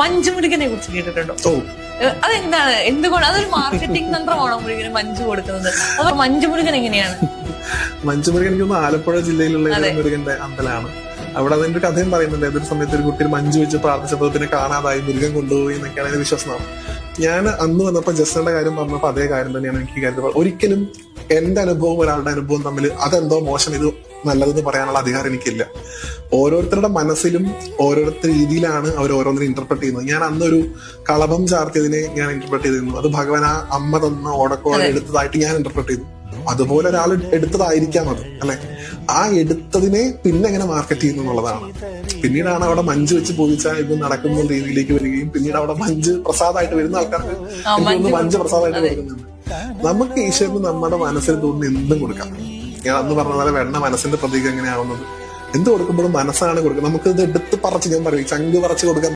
മഞ്ജു മുരുകനെ കുറിച്ച് കേട്ടിട്ടുണ്ടോ? അതെന്താണ്? എന്തുകൊണ്ട്? അതൊരു മാർക്കറ്റിംഗ് തന്ത്രമാണോ മുരുകന് മഞ്ജു കൊടുക്കുന്നത്? അപ്പൊ മഞ്ജു മുരുകൻ എങ്ങനെയാണ്? മഞ്ജുമുരുകൻ എനിക്ക് ആലപ്പുഴ ജില്ലയിലുള്ള മുരുകന്റെ അമ്പലമാണ്. അവിടെ അതിന്റെ കഥയും പറയുന്നുണ്ട്. ഏതൊരു സമയത്ത് ഒരു കുട്ടി മഞ്ജു വെച്ച് പ്രാർത്ഥിച്ചപ്പോൾ പിന്നെ കാണാതായി മുരുകൻ കൊണ്ടുപോയി എന്നൊക്കെയാണ് അതിന്റെ വിശ്വാസം. ഞാൻ അന്ന് വന്നപ്പോ ജസ്റ്റിന്റെ കാര്യം പറഞ്ഞപ്പോ അതേ കാര്യം തന്നെയാണ് എനിക്ക് കരുതുന്നത് ഒരിക്കലും എന്റെ അനുഭവം ഒരാളുടെ അനുഭവം തമ്മിൽ അതെന്തോ മോശം ഇത് നല്ലതെന്ന് പറയാനുള്ള അധികാരം എനിക്കില്ല. ഓരോരുത്തരുടെ മനസ്സിലും ഓരോരുത്തർ രീതിയിലാണ് അവർ ഓരോന്നിനെ ഇന്റർപ്രറ്റ് ചെയ്യുന്നത്. ഞാൻ അന്നൊരു കളഭം ചാർത്തിയതിനെ ഞാൻ ഇന്റർപ്രറ്റ് ചെയ്തിരുന്നു. അത് ഭഗവാൻ ആ അമ്മ തന്ന ഓടക്കോടെ എടുത്തതായിട്ട് ഞാൻ ഇന്റർപ്രറ്റ് ചെയ്തു. അതുപോലെ ഒരാൾ എടുത്തതായിരിക്കാം അത് അല്ലെ? ആ എടുത്തതിനെ പിന്നെ എങ്ങനെ മാർക്കറ്റ് ചെയ്യുന്നു എന്നുള്ളതാണ്. പിന്നീടാണ് അവിടെ മഞ്ച് വെച്ച് പൂജിച്ചാൽ ഇത് നടക്കുന്ന രീതിയിലേക്ക് വരികയും പിന്നീട് അവിടെ മഞ്ച് പ്രസാദമായിട്ട് വരുന്ന ആൾക്കാർക്ക് മഞ്ച് പ്രസാദമായിട്ട് വരുന്നുണ്ട്. നമുക്ക് ഈശ്വരന് നമ്മുടെ മനസ്സിൽ തോന്നുന്ന എന്തും കൊടുക്കാം. ഞാൻ അന്ന് പറഞ്ഞ പോലെ വെണ്ണ മനസ്സിന്റെ പ്രതീകം എങ്ങനെയാവുന്നത്? എന്ത് കൊടുക്കുമ്പോഴും മനസ്സാണ് കൊടുക്കുന്നത്. നമുക്ക് ഇത് എടുത്ത് പറച്ച് ഞാൻ പറയും ചങ്ക് പറച്ച് കൊടുക്കാൻ